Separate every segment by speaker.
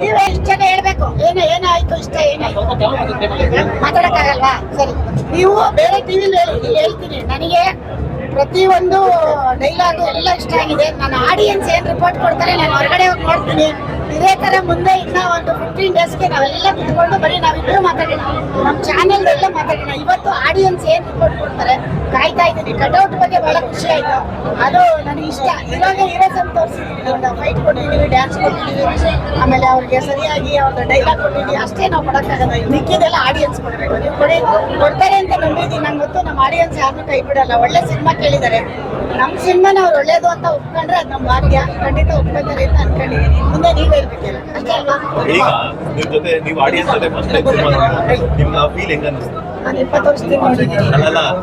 Speaker 1: ನೀವೇ ಇಷ್ಟೇ ಹೇಳ್ಬೇಕು. ಏನು ಏನಾಯ್ತು ಇಷ್ಟ ಏನಾಯ್ತು ಮಾತಾಡಕ್ಕಾಗಲ್ವಾ? ಸರಿ. ನೀವು ಬೇರೆ ಟಿವಿಲಿ ಹೇಳ್ತೀನಿ. ನನಗೆ ಪ್ರತಿಯೊಂದು ಡೈಲಾಗು ಎಲ್ಲ ಇಷ್ಟ ಆಗಿದೆ. ನನ್ನ ಆಡಿಯನ್ಸ್ ಏನ್ ರಿಪೋರ್ಟ್ ಕೊಡ್ತಾರೆ ನಾನು ಹೊರಗಡೆ ಹೋಗಿ ನೋಡ್ತೀನಿ. ಇದೇ ತರ ಮುಂದೆ ಇನ್ನ ಒಂದು ಫಿಫ್ಟೀನ್ ಡೇಸ್ಗೆ ನಾವೆಲ್ಲ ಕುತ್ಕೊಂಡು ಬರೀ ನಾವಿಬ್ರು ಮಾತಾಡೋಣ. ನಮ್ಮ ಚಾನೆಲ್ ಎಲ್ಲ ಮಾತಾಡೋಣ. ಇವತ್ತು ಆಡಿಯನ್ಸ್ ಏನ್ ರಿಪೋರ್ಟ್ ಕೊಡ್ತಾರೆ? ಕಾಯ್ತಾ ಇದ್ದೀನಿ. ಕಟೌಟ್ ಬಗ್ಗೆ ಬಹಳ ಖುಷಿ ಆಯ್ತು. ಅದು ನನಗೆ ಇಷ್ಟ. ಇವಾಗ ಹೀರೋಸನ್ ತೋರಿಸಿದೀವಿ ಒಂದು ಫೈಟ್ ಕೊಟ್ಟಿದ್ದೀವಿ ಡ್ಯಾನ್ಸ್ ಕೊಟ್ಟಿದ್ದೀವಿ ಆಮೇಲೆ ಅವ್ರಿಗೆ ಸರಿಯಾಗಿ ಅವ್ರ ಡೈಲಾಗ್ ಕೊಟ್ಟಿದ್ದೀವಿ ಅಷ್ಟೇ ನಾವು ಕೊಡಕ್ಕಾಗಲ್ಲ. ಮಿಕ್ಕಿದೆಲ್ಲ ಆಡಿಯನ್ಸ್ ಕೊಡಬೇಕು. ನೀವು ಕೊಡಿ, ಕೊಡ್ತಾರೆ ಅಂತ ನಂಬಿದ್ದೀನಿ. ನಂಗೆ ಗೊತ್ತು ನಮ್ಮ ಆಡಿಯನ್ಸ್ ಯಾರನ್ನೂ ಕೈ ಬಿಡಲ್ಲ. ಒಳ್ಳೆ ಸಿನಿಮಾ ಕೇಳಿದ್ದಾರೆ. ನಮ್ಮ ಸಿನಿಮಾನ ಅವ್ರು ಒಳ್ಳೇದು ಅಂತ ಒಪ್ಕೊಂಡ್ರೆ ಅದು ನಮ್ಮ ಭಾಗ್ಯ. ಖಂಡಿತ ಒಪ್ಕೊತಾರೆ ಅಂತ ಅನ್ಕೊಂಡಿದ್ದೀನಿ ಮುಂದೆ ನೀವು
Speaker 2: ಈಗ ನಿಮ್ ಜೊತೆ ನೀವು ಆಡಿಯನ್ಸ್ ಜೊತೆ ಫಸ್ಟ್ ಟೈಮ್ ನಿಮ್ಮ ಫೀಲ್ ಹೆಂಗ ಅನಿಸ್ತು
Speaker 1: ನಾನು ಇಪ್ಪತ್ತು ವರ್ಷದಿಂದ ನೋಡಿದ್ದೀನಿ.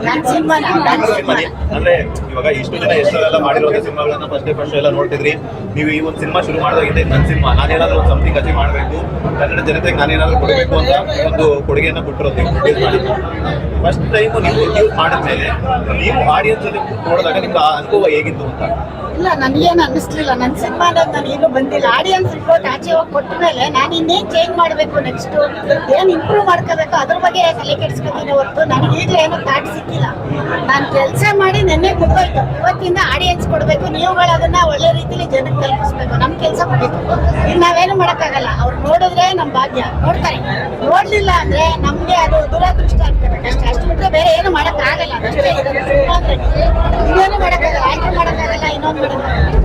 Speaker 1: ನನ್ನ ಸಿನಿಮಾ
Speaker 2: ಸಿನಿಮಾ ಅಂದ್ರೆ ಇವಾಗ ಇಷ್ಟು ಜನ ಎಷ್ಟೆಲ್ಲ ಮಾಡಿರೋ ಸಿನಿಮಾಗಳನ್ನ ಫಸ್ಟ್ ಫಸ್ಟ್ ಎಲ್ಲ ನೋಡ್ತಿದ್ರಿ. ನೀವು ಈ ಒಂದು ಸಿನಿಮಾ ಶುರು ಮಾಡಿದಾಗಿದ್ದೆ ನನ್ನ ಸಿನಿಮಾ. ನಾನೇನಾದ್ರೂ ಒಂದು ಸಮಥಿಂಗ್ ಅಚೀವ್ ಮಾಡಬೇಕು. ಕನ್ನಡ ಜನತೆಗೆ ನಾನೇನಾದ್ರೂ ಕೊಡಬೇಕು ಅಂತ ಒಂದು ಕೊಡುಗೆಯನ್ನ ಕೊಟ್ಟಿರೋ ಫಸ್ಟ್ ಟೈಮ್ ನೀವು ನೀವು ಮಾಡಿದ್ಮೇಲೆ ನೀವು ಆಡಿಯನ್ಸ್ ಅಲ್ಲಿ ನೋಡಿದಾಗ ನಿಮ್ಗೆ ಅನುಭವ ಹೇಗಿತ್ತು ಅಂತ?
Speaker 1: ಇಲ್ಲ ನನಗೇನು ಅನ್ನಿಸ್ಲಿಲ್ಲ. ನನ್ನ ಸಿನಿಮಾ ನಾನು ಏನು ಬಂದಿಲ್ಲ. ಆಡಿಯನ್ಸ್ ರಿಪೋರ್ಟ್ ಆಚೆ ಹೋಗಿ ಕೊಟ್ಟ ಮೇಲೆ ನಾನು ಇನ್ನೇನು ಚೇಂಜ್ ಮಾಡಬೇಕು ನೆಕ್ಸ್ಟು ಏನು ಇಂಪ್ರೂವ್ ಮಾಡ್ಕೋಬೇಕು ಅದ್ರ ಬಗ್ಗೆ ತಲೆ ಕೆಡ್ಸ್ಕೊತೀನಿ ಹೊರತು ನನಗೆ ಈಗಲೇ ಏನೋ ತಾಟ್ ಸಿಕ್ಕಿಲ್ಲ. ನಾನು ಕೆಲಸ ಮಾಡಿ ನೆನ್ನೆ ಮುಗ್ದೋಯ್ತು ಇವತ್ತಿಂದ ಆಡಿಯನ್ಸ್ ಕೊಡಬೇಕು ನೀವುಗಳು ಅದನ್ನ ಒಳ್ಳೆ ರೀತಿಲಿ ಜನಕ್ಕೆ ತಲುಪಿಸ್ಬೇಕು. ನಮ್ಮ ಕೆಲಸ ಮಾಡಬೇಕು ಈಗ ನಾವೇನು ಮಾಡೋಕ್ಕಾಗಲ್ಲ. ಅವ್ರು ನೋಡಿದ್ರೆ ನಮ್ಮ ಭಾಗ್ಯ. ನೋಡ್ತಾರೆ. ನೋಡಲಿಲ್ಲ ಅಂದ್ರೆ ನಮಗೆ ಅದು ದುರದೃಷ್ಟ ಆಗ್ತದೆ ಅಷ್ಟೇ ಅಷ್ಟು ಬಿಟ್ಟರೆ ಬೇರೆ ಏನು ಮಾಡೋಕ್ಕಾಗಲ್ಲ. ಅಷ್ಟೇ ಇನ್ನೇನು ಮಾಡೋಕ್ಕಾಗಲ್ಲ? ಆಯ್ಕೆ ಮಾಡೋಕ್ಕಾಗಲ್ಲ ಇನ್ನೊಂದು ಮಾಡೋಕ್ಕಾಗಲ್ಲ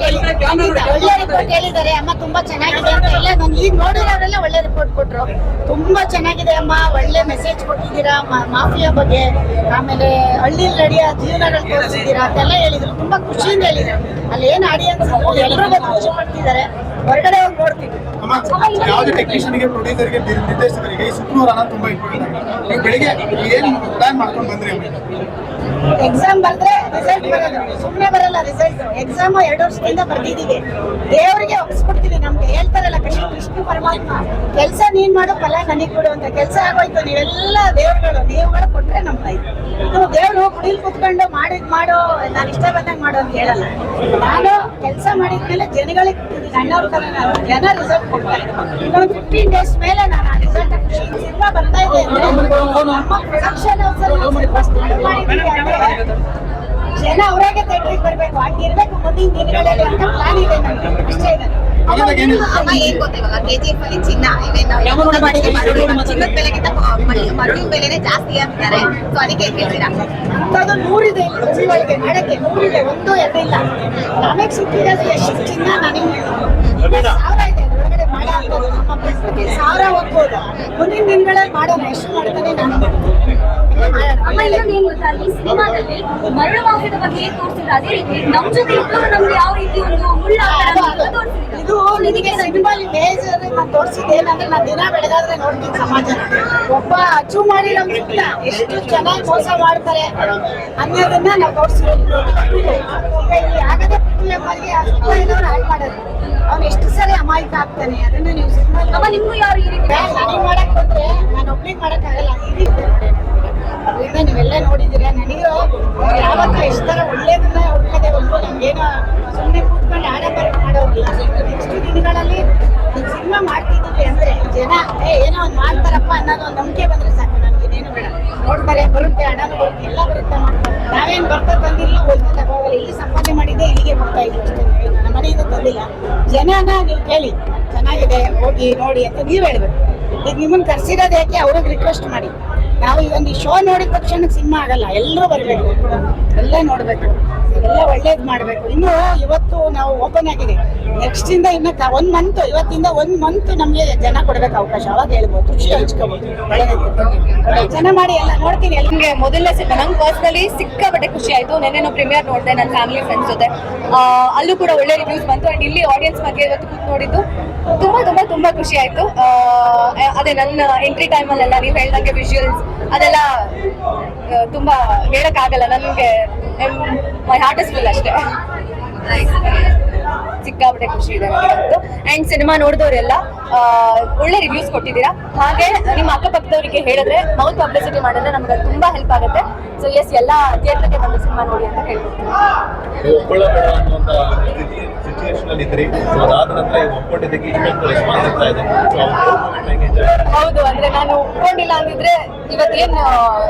Speaker 1: ಒಳ್ಳೆ ರಿಪೋರ್ಟ್ ಹೇಳಿದ್ದಾರೆ ಅಮ್ಮ ತುಂಬಾ ಚೆನ್ನಾಗಿದೆ ಅಂತ ಎಲ್ಲ ನಾನು ಈಗ ನೋಡಿರೋರೆಲ್ಲ ಒಳ್ಳೆ ರಿಪೋರ್ಟ್ ಕೊಟ್ರು ತುಂಬಾ ಚೆನ್ನಾಗಿದೆ ಅಮ್ಮ ಒಳ್ಳೆ ಮೆಸೇಜ್ ಕೊಟ್ಟಿದ್ದೀರಾ ಮಾಫಿಯಾ ಬಗ್ಗೆ ಆಮೇಲೆ ಹಳ್ಳಿ ನಡೆಯ ಜೀವನಗಳು ತೋರಿಸಿದ್ದೀರಾ ಅಂತೆಲ್ಲ ಹೇಳಿದ್ರು ತುಂಬಾ ಖುಷಿಯಿಂದ ಹೇಳಿದ್ರು ಅಲ್ಲಿ ಏನ್ ಆಡಿಯನ್ಸ್ ಎಲ್ಲರೂ ಖುಷಿ ಪಡ್ತಿದ್ದಾರೆ ಹೊರಗಡೆ ಹೋಗಿ ನೋಡ್ತೀವಿ
Speaker 3: ಯಾವುದೇ ಟೆಕ್ನಿಷಿಯನ್ಗೆ ಪ್ರೊಡ್ಯೂಸರ್ಗೆ ನಿರ್ದೇಶಕರಿಗೆ ಈ ಶುಕ್ರವಾರ ತುಂಬಾ ಇಂಪಾರ್ಟೆಂಟ್ ನೀವು ಬೆಳಿಗ್ಗೆ ಏನು ಪ್ಲಾನ್ ಮಾಡ್ಕೊಂಡು ಬಂದ್ರಿ
Speaker 1: ಎಕ್ಸಾಮ್ ಬರ್ದ್ರೆ ರಿಸಲ್ಟ್ ಬರಲ್ಲ. ಸುಮ್ಮನೆ ಬರಲ್ಲ ರಿಸಲ್ಟ್ ಎಕ್ಸಾಮ್ ಎರಡು ವರ್ಷದಿಂದ ಬರ್ತಿದ್ದೀವಿ ದೇವರಿಗೆ ಒಪ್ಪಿಸ್ಬಿಡ್ತೀವಿ ನಮ್ಗೆ ಹೇಳ್ತಾರಲ್ಲ ಕೃಷ್ಣ ಕೃಷ್ಣ ಪರಮಾತ್ಮ ಕೆಲಸ ನೀನ್ ಮಾಡು ಫಲ ನನಗೆ ಕೊಡು ಅಂತ ಕೆಲಸ ಆಗೋಯ್ತು. ನೀವೆಲ್ಲ ದೇವ್ರುಗಳು ನೀವುಗಳು ಕೊಟ್ರೆ ನಮ್ಮ ನೀವು ದೇವ್ರು ಕುಡಿಲ್ ಕುತ್ಕೊಂಡು ಮಾಡಿದ್ ಮಾಡೋ ನಾನು ಇಷ್ಟ ಬಂದಂಗೆ ಮಾಡು ಅಂತ ಹೇಳಲ್ಲ. ನಾನು ಕೆಲಸ ಮಾಡಿದ್ಮೇಲೆ ಜನಗಳಿಗೆ ಕೊಟ್ಟಿದ್ದೀನಿ ಫಿಫ್ಟೀನ್ ಡೇಸ್ ಮೇಲೆ ನಾನು ಆ ಬರ್ತಾ ಇದೆ ಅಂದ್ರೆ ಅಂದ್ರೆ ಜನ ಅವರಾಗೆ ಥಿಯೇಟ್ರಿಗೆ ಬರಬೇಕು ಹಂಗಿರ್ಬೇಕು ಮುಂದಿನ ದಿನಗಳಲ್ಲಿ ಅಂತ ಪ್ಲಾನ್ ಇದೆ ನಮ್ಗೆ ಇಷ್ಟ ಇದೆ.
Speaker 4: ಅಮ್ಮ ಏನ್? ಗೊತ್ತಾ ಇವಾಗ ಕೆಜಿಎಫ್ ಅಲ್ಲಿ ಚಿನ್ನ ಚಿನ್ನದ ಬೆಲೆಗಿಂತ ಮರಳು- ಮರಳಿನ ಬೆಲೆನೇ ಜಾಸ್ತಿ ಅಂತಾರೆ. ಸೊ ಅದಕ್ಕೆ ಹೇಳ್ತೀರಾ
Speaker 1: ಅಂಥದ್ದು ನೂರಿದೆ ಇಲ್ಲಿ ಹುಬ್ಳಿಯೊಳಗೆ ಮಾಡಕ್ಕೆ ನೂರಿದೆ ಒಂದು ಇಲ್ಲ ನಮಗೆ ಸಿಕ್ಕಿರೋದು ಎಷ್ಟು ಚಿನ್ನ ನನಗೆ ಸಾವಿರ ಇದೆ ಒಳಗಡೆ ಮಾಡೋ ಅಂಥದ್ದು ನಮ್ಮ ಪ್ರಕೃತಿ ಸಾವಿರ ಹೋಗ್ಬೋದು? ಮುಂದಿನ ದಿನಗಳಲ್ಲಿ ಮಾಡೋಣ ಎಷ್ಟು ಮಾಡ್ತಾನೆ ನಾನು.
Speaker 5: ಅಮ್ಮ ಇನ್ನೊಂದು ಏನ್ ಗೊತ್ತಾ? ಈ ಸಿನಿಮಾದಲ್ಲಿ ಮರಳು ಮಾಫಿಯದ ಬಗ್ಗೆ ಏನ್ ತೋರಿಸಿದ್ರೆ ಅದೇ ರೀತಿ ನಮ್ ಜೊತೆ ನಮ್ಗೆ ಯಾವ ರೀತಿ ಒಂದು.
Speaker 1: ಇದು ನಿನಗೆ ಸಿನಿಮಾಲಿ ಮೇಜರ್ ನಾನು ತೋರಿಸಿದ್ದು ಏನಂದ್ರೆ ನಾನು ದಿನ ಬೆಳಗಾದ್ರೆ ನೋಡ್ತೀನಿ ಸಮಾಜ. ಒಬ್ಬ ಅಚೀವ್ ಮಾಡಿ ನಮ್ ಎಷ್ಟು ಚೆನ್ನಾಗಿ ಮೋಸ ಮಾಡ್ತಾರೆ ಅನ್ನೋದನ್ನ ನಾವು ತೋರಿಸಿರೋದು. ಆಗದೆ ಪುಟ್ಟಮ್ಮರಿಗೆ ಇರೋರು ಹಾಳು ಮಾಡೋದು. ಅವ್ನು ಎಷ್ಟು ಸರಿ ಅಮಾಯಕ ಆಗ್ತಾನೆ ಅದನ್ನ ನೀವು ಸಿನಿಮಾ
Speaker 5: ಅಮ್ಮ ನಿಮ್ಗೂ ಯಾವ ಈ ರೀತಿ
Speaker 1: ನನಗೆ ಮಾಡಕ್ ಬಂದ್ರೆ ನಾನು ಒಬ್ಳಿಗೆ ಮಾಡಕ್ಕಾಗಲ್ಲ. ಅದರಿಂದ ನೀವೆಲ್ಲ ನೋಡಿದ್ದೀರಾ? ನನಗೂ ಯಾವತ್ತೂ ಇಷ್ಟರ ಒಳ್ಳೇದನ್ನ ಹುಡ್ಕದೆ ಒಂದು ನಮ್ಗೇನೋ ಸುಮ್ಮನೆ ಕೂತ್ಕೊಂಡು ಆಡಂಬರ ಮಾಡೋದಿಲ್ಲ. ನೆಕ್ಸ್ಟ್ ದಿನಗಳಲ್ಲಿ ಸಿನಿಮಾ ಮಾಡ್ತಿದ್ದೀವಿ ಅಂದ್ರೆ ಜನ, ಏ, ಏನೋ ಒಂದು ಮಾಡ್ತಾರಪ್ಪ ಅನ್ನೋದು ಒಂದು ನಂಬಿಕೆ ಬಂದ್ರೆ ಸಾಕು. ನಮ್ಗೆ ಇನ್ನೇನು ಬೇಡ. ನೋಡ್ತಾರೆ, ಬರುತ್ತೆ ಹಣನೂ ಬರುತ್ತೆ ಎಲ್ಲ ಬರುತ್ತೆ ನಾವೇನು ಬರ್ತಾ ತಂದಿಲ್ಲ ಹೋಗಿ ತಗೋಗಲ್ಲ ಇಲ್ಲಿ ಸಂಪಾದನೆ ಮಾಡಿದ್ದೆ, ಇಲ್ಲಿಗೆ ಬರ್ತಾ ಇದ್ವಿ ಅಷ್ಟೇ. ನನ್ನ ಮನೆಯಿಂದ ತಂದಿಲ್ಲ. ಜನನ ನೀವು ಕೇಳಿ. ಚೆನ್ನಾಗಿದೆ, ಹೋಗಿ ನೋಡಿ ಅಂತ ನೀವು ಹೇಳ್ಬೇಕು. ಈಗ ನಿಮ್ಮನ್ನ ಕರ್ಸಿರೋದು ಯಾಕೆ? ಅವ್ರಿಗೆ ರಿಕ್ವೆಸ್ಟ್ ಮಾಡಿ. ನಾವು ಈ ಒಂದು ಶೋ ನೋಡಿದ ತಕ್ಷಣ ಸಿನಿಮಾ ಆಗಲ್ಲ. ಎಲ್ಲರೂ ಬರಬೇಕು. ಎಲ್ಲ ನೋಡಬೇಕು. ಎಲ್ಲ ಒಳ್ಳೇದು ಮಾಡಬೇಕು. ಇನ್ನು ಇವತ್ತು ನಾವು ಓಪನ್ ಆಗಿದೆ. ನೆಕ್ಸ್ಟ್ ಇಂದ ಇನ್ನು ಒಂದ್ ಮಂತ್ ಇವತ್ತಿಂದ ಒಂದ್ ಮಂತ್ ನಮಗೆ ಜನ ಕೊಡ್ಬೇಕು ಅವಕಾಶ. ಅವಾಗ ಹೇಳ್ಬೋದು. ಖುಷಿ ಹಂಚ್ಕೋಬಹುದು ಜನ ಮಾಡಿ ಎಲ್ಲ ನೋಡ್ತೀನಿ.
Speaker 6: ನಂಗೆ ಮೊದಲನೇ ಸಿನಿಮಾ, ನಂಗೆ ಪರ್ಸ್ನಲಿ ಸಿಕ್ಕಾಪಟ್ಟೆ ಖುಷಿ ಆಯ್ತು. ನೆನ್ನೆನೋ ಪ್ರೀಮಿಯರ್ ನೋಡಿದೆ ನನ್ನ ಫ್ಯಾಮಿಲಿ ಫ್ರೆಂಡ್ಸ್ ಜೊತೆ. ಅಲ್ಲೂ ಕೂಡ ಒಳ್ಳೆ ರಿವ್ಯೂಸ್ ಬಂತು. ಅಂಡ್ ಇಲ್ಲಿ ಆಡಿಯನ್ಸ್ ಬಗ್ಗೆ ಇವತ್ತು ಕೂತ್ ನೋಡಿದ್ದು ತುಂಬಾ ತುಂಬಾ ತುಂಬಾ ಖುಷಿ ಆಯ್ತು. ಅದೇ ನನ್ನ ಎಂಟ್ರಿ ಟೈಮಲ್ಲೆಲ್ಲ ನೀವು ಹೇಳ್ದಂಗೆ ವಿಜುವಲ್ಸ್ ಅದೆಲ್ಲ ತುಂಬಾ ಹೇಳಕ್ ಆಗಲ್ಲ ನನಗೆ ಮೈ ಹಾರ್ಟ್ ಇಸ್ ಫುಲ್ ಅಷ್ಟೇ. ಸಿಕ್ಕಾಪಟ್ಟೆ ಖುಷಿ ಇದೆ ನನಗಂತೂ ಅಂಡ್ ಸಿನಿಮಾ ನೋಡಿದವರೆಲ್ಲ ಒಳ್ಳೆ ರಿವ್ಯೂಸ್ ಕೊಟ್ಟಿದ್ದೀರಾ. ಹಾಗೆ ನಿಮ್ಮ ಅಕ್ಕಪಕ್ಕದವರಿಗೆ ಹೇಳಿದ್ರೆ ಮೌತ್ ಪಬ್ಲಿಸಿಟಿ ಮಾಡಿದ್ರೆ ನಮ್ಗೆ ಅದು ತುಂಬಾ ಹೆಲ್ಪ್ ಆಗುತ್ತೆ. ಸೊ ಎಸ್ ಎಲ್ಲ ಥಿಯೇಟರ್ಗೆ ಬಂದು ಸಿನಿಮಾ ನೋಡಿ ಅಂತ
Speaker 2: ಹೇಳ್ತೀನಿ?
Speaker 6: ಹೌದು ಅಂದ್ರೆ ನಾನು ಒಪ್ಕೊಂಡಿಲ್ಲ ಅಂದಿದ್ರೆ ಇವತ್ತೇನು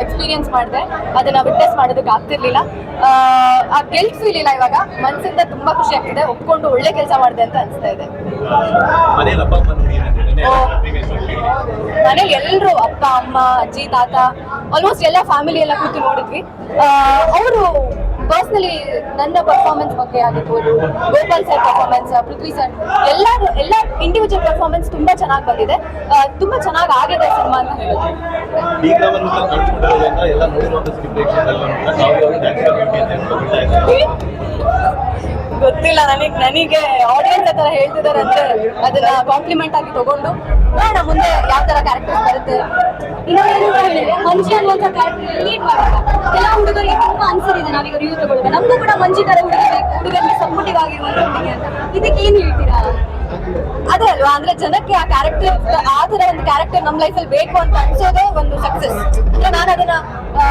Speaker 6: ಎಕ್ಸ್ಪೀರಿಯನ್ಸ್ ಮಾಡಿದೆ. ಅದನ್ನ ವಿಟ್ನೆಸ್ ಮಾಡೋದಕ್ಕೆ ಆಗ್ತಿರ್ಲಿಲ್ಲ. ಆ, ಗೆಲ್ಟ್ ಫೀಲ್ ಇಲ್ಲ ಇವಾಗ. ಮನ್ಸಿಂದ ತುಂಬಾ ಖುಷಿ ಆಗ್ತಿದೆ. ಒಪ್ಕೊಂಡು ಒಳ್ಳೆ ಕೆಲಸ ಮಾಡಿದೆ ಅಂತ ಅನಿಸ್ತಾ ಇದೆ.
Speaker 2: ಮನೇಲಿ
Speaker 6: ಎಲ್ಲರೂ ಅಪ್ಪ ಅಮ್ಮ ಅಜ್ಜಿ ತಾತ ಆಲ್ಮೋಸ್ಟ್ ಎಲ್ಲ ಫ್ಯಾಮಿಲಿ ಎಲ್ಲ ಕೂತು ನೋಡಿದ್ವಿ. ಅವರು ಪರ್ಸ್ನಲಿ ನನ್ನ ಪರ್ಫಾರ್ಮೆನ್ಸ್ ಬಗ್ಗೆ ಆಗಿರ್ಬೋದು Gopal sir performance Prithvi sir ಎಲ್ಲರೂ ಎಲ್ಲ ಇಂಡಿವಿಜುವಲ್ ಪರ್ಫಾರ್ಮೆನ್ಸ್ ತುಂಬಾ ಚೆನ್ನಾಗಿ ಬಂದಿದೆ. ಆ, ತುಂಬಾ ಚೆನ್ನಾಗಿ ಆಗಿದೆ ಸಿನಿಮಾ ಅಂತ ಹೇಳೋದು.
Speaker 2: ಅಂತ.
Speaker 6: ಗೊತ್ತಿಲ್ಲ ನನಗೆ ನನಗೆ ಆಡಿಯನ್ಸ್ ಹತ್ರ ಹೇಳ್ತಿದ್ದಾರೆ ಅಂದ್ರೆ ಅದನ್ನ ಕಾಂಪ್ಲಿಮೆಂಟ್ ಆಗಿ ತಗೊಂಡು ನೋಡೋಣ ಮುಂದೆ ಯಾವ ತರ ಕ್ಯಾರೆಕ್ಟರ್ ಬರುತ್ತೆ.
Speaker 5: ಇನ್ನೊಂದು ಮನುಷ್ಯ ಅನ್ನುವಂಥ ಕ್ಯಾರೆಕ್ಟರ್ ಲೀಡ್ ಮಾಡಿಲ್ಲ ತುಂಬಾ ಅನ್ಸರಿದೆ ನಾವೀಗ ರಿವ್ಯೂ ತಗೊಳ್ಳುವಾಗ ನಮ್ಗೂ ಕೂಡ ಮಂಜಿತರ ಹುಡುಗಿ ಬೇಕು ಹುಡುಗರಿಗೆ ಸಪೋರ್ಟಿವ್ ಆಗಿರುವಂತ ಅಂತ. ಇದಕ್ಕೆ ಏನ್ ಹೇಳ್ತೀರಾ?
Speaker 6: ಅದೇ ಅಲ್ವಾ? ಅಂದ್ರೆ ಜನಕ್ಕೆ ಆ ಕ್ಯಾರೆಕ್ಟರ್ ಆ ತರ ಒಂದು ಕ್ಯಾರೆಕ್ಟರ್ ನಮ್ಮ ಲೈಫಲ್ಲಿ ಬೇಕು ಅಂತ ಅನ್ಸೋದೇ ಒಂದು ಸಕ್ಸಸ್ ನಾನು ಅದನ್ನ ಆ,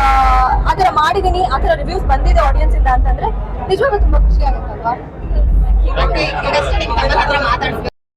Speaker 6: ಆ ತರ ಮಾಡಿದೀನಿ ಆ ತರ ರಿವ್ಯೂಸ್ ಬಂದಿದೆ ಆಡಿಯನ್ಸ್ ಇಂದ ಅಂತಂದ್ರೆ ನಿಜವಾಗ್ಲೂ ತುಂಬಾ ಖುಷಿ ಆಗುತ್ತಲ್ವಾ
Speaker 4: ಓಕೆ,